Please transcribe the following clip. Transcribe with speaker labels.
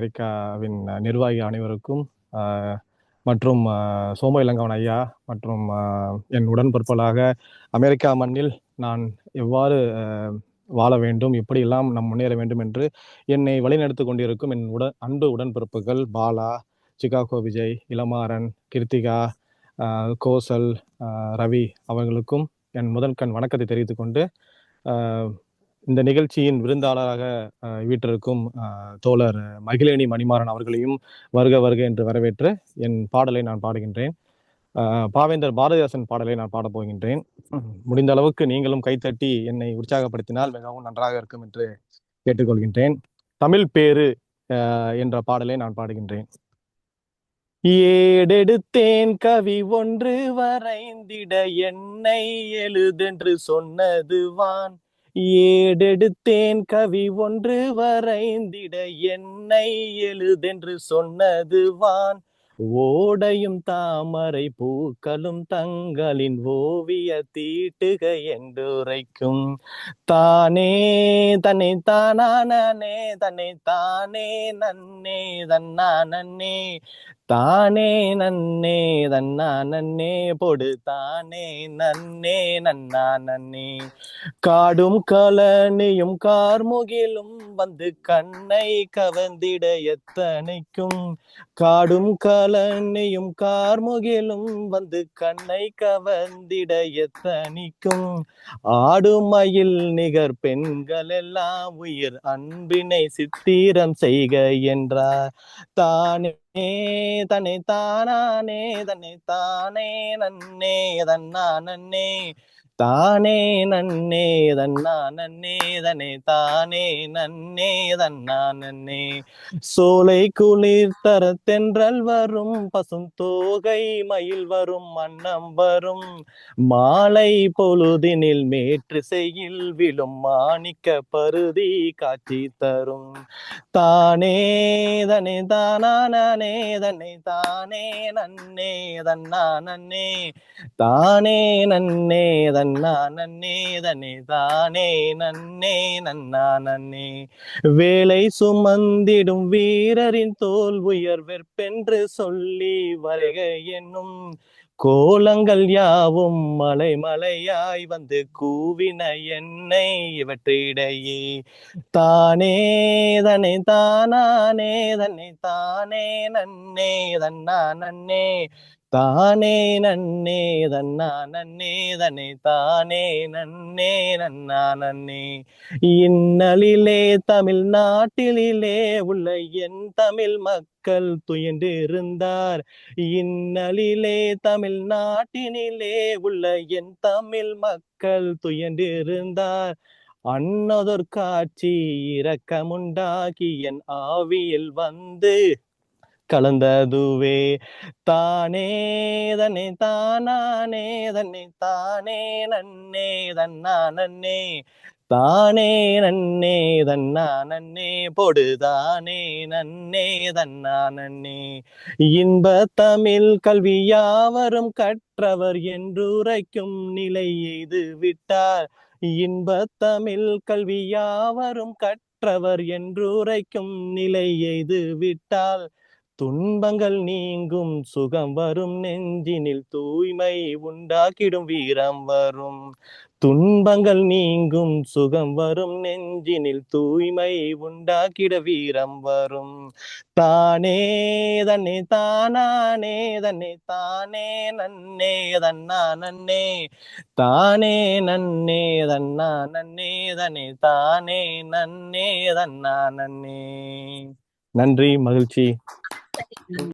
Speaker 1: அமெரிக்காவின் நிர்வாகி அனைவருக்கும் மற்றும் சோம இளங்கவன் ஐயா மற்றும் என் பொறுப்பலாக அமெரிக்கா மண்ணில் நான் எவ்வாறு வாழ வேண்டும் எப்படியெல்லாம் நாம் முன்னேற வேண்டும் என்று என்னை வழிநடத்து கொண்டிருக்கும் என் உடன் அன்பு உடன்பிறப்புகள் பாலா சிகாகோ விஜய் இளமாறன் கிருத்திகா கோசல் ரவி அவர்களுக்கும் என் முதல்கண் வணக்கத்தை தெரிவித்துக்கொண்டு இந்த நிகழ்ச்சியின் விருந்தாளராக வீட்டிற்கும் தோழர் மகிழேணி மணிமாறன் அவர்களையும் வருக வருக என்று வரவேற்று என் பாடலை நான் பாடுகின்றேன் பாவேந்தர் பாரதிதாசன் பாடலை நான் பாடப்போகின்றேன் முடிந்த அளவுக்கு நீங்களும் கைத்தட்டி என்னை உற்சாகப்படுத்தினால் மிகவும் நன்றாக இருக்கும் என்று கேட்டுக்கொள்கின்றேன் தமிழ் பேரு என்ற பாடலை நான் பாடுகின்றேன்
Speaker 2: ஏடெடுத்தேன் கவி ஒன்று வரைந்திட என்னை எழுதென்று சொன்னதுவான் ஏடெடுத்தேன் கவி ஒன்று வரைந்திட என்னை எழுதென்று சொன்னது வான் ஓடையும் தாமரை பூக்களும் தங்களின் ஓவிய தீட்டுக என்றுரைக்கும் தானே தன்னை தானானே தன்னை தானே நன்னே தன்னா நன்னே தானே நன்னே தன்னா நன்னே பொடு தானே நன்னே நன்னா நன்னே காடும் கலனியும் கார்முகிலும் வந்து கண்ணை கவந்திட எத்தனைக்கும் காடும் கலனியும் கார்முகிலும் வந்து கண்ணை கவந்திட எத்தனைக்கும் ஆடுமயில் நிகர் பெண்கள் எல்லாம் உயிர் அன்பினை சித்திரம் செய்க என்றார் தானே தன்னை தானானே தன்னை தானே நன்னே தன்னா நன்னே தானே நன்னே தன்னா நன்னே தனே தானே நன்னே தன்னா நன்னே சோலை குளிர் தர தென்றல் வரும் பசும் தோகை மயில் வரும் அன்னம் வரும் மாலை பொழுதினில் மேற்று மேற்றிசையில் விழும் மாணிக்க பருதி காட்சி தரும் தானே தனே தானா நானே தன்னை தானே நன்னே தன்னா நன்னே தானே நன்னே தன் நன்னா நன்னே தனே தானே நன்னே நன்னா நன்னே வேலை சுமந்திடும் வீரரின் தோல் உயர்வெற்பென்று சொல்லி வருக என்னும் கோலங்கள் யாவும் மலை மலையாய் வந்து கூவின என்னை இவற்றிடையே தானே தனி தானானே தன்னை தானே நன்னே தன்னா நன்னே தானே நன்னே தன்னா நன்னே தன்னை தானே நன்னே நன்னா நன்னே இன்னலிலே தமிழ்நாட்டிலே உள்ள என் தமிழ் மக்கள் துயண்டிருந்தார் இன்னலிலே தமிழ் தமிழ்நாட்டினிலே உள்ள என் தமிழ் மக்கள் துயண்டிருந்தார் அன்னதொரு காட்சி இரக்கமுண்டாகி என் ஆவியில் வந்து கலந்ததுவே தானே தன்னை தானானே தன்னை தானே நன்னே தன்னா நன்னே தானே நன்னே தன்னா நன்னே பொடு தானே நன்னே தன்னா நன்னே இன்ப தமிழ் கல்வி யாவரும் கற்றவர் என்றுரைக்கும் நிலை எய்து விட்டார் இன்ப தமிழ் கல்வி யாவரும் கற்றவர் என்றுரைக்கும் நிலை எய்து விட்டால் துன்பங்கள் நீங்கும் சுகம் வரும் நெஞ்சினில் தூய்மை உண்டாக்கிடும் வீரம் வரும் துன்பங்கள் நீங்கும் சுகம் வரும் நெஞ்சினில் தூய்மை உண்டாக்கிட வீரம் வரும் தானே தன்னை தானானே தன்னை தானே நன்னே தன்னா நன்னே தானே நன்னே தன்னா நன்னே தன்னை தானே நன்னே தன்னா நன்னே
Speaker 1: நன்றி மகிழ்ச்சி sa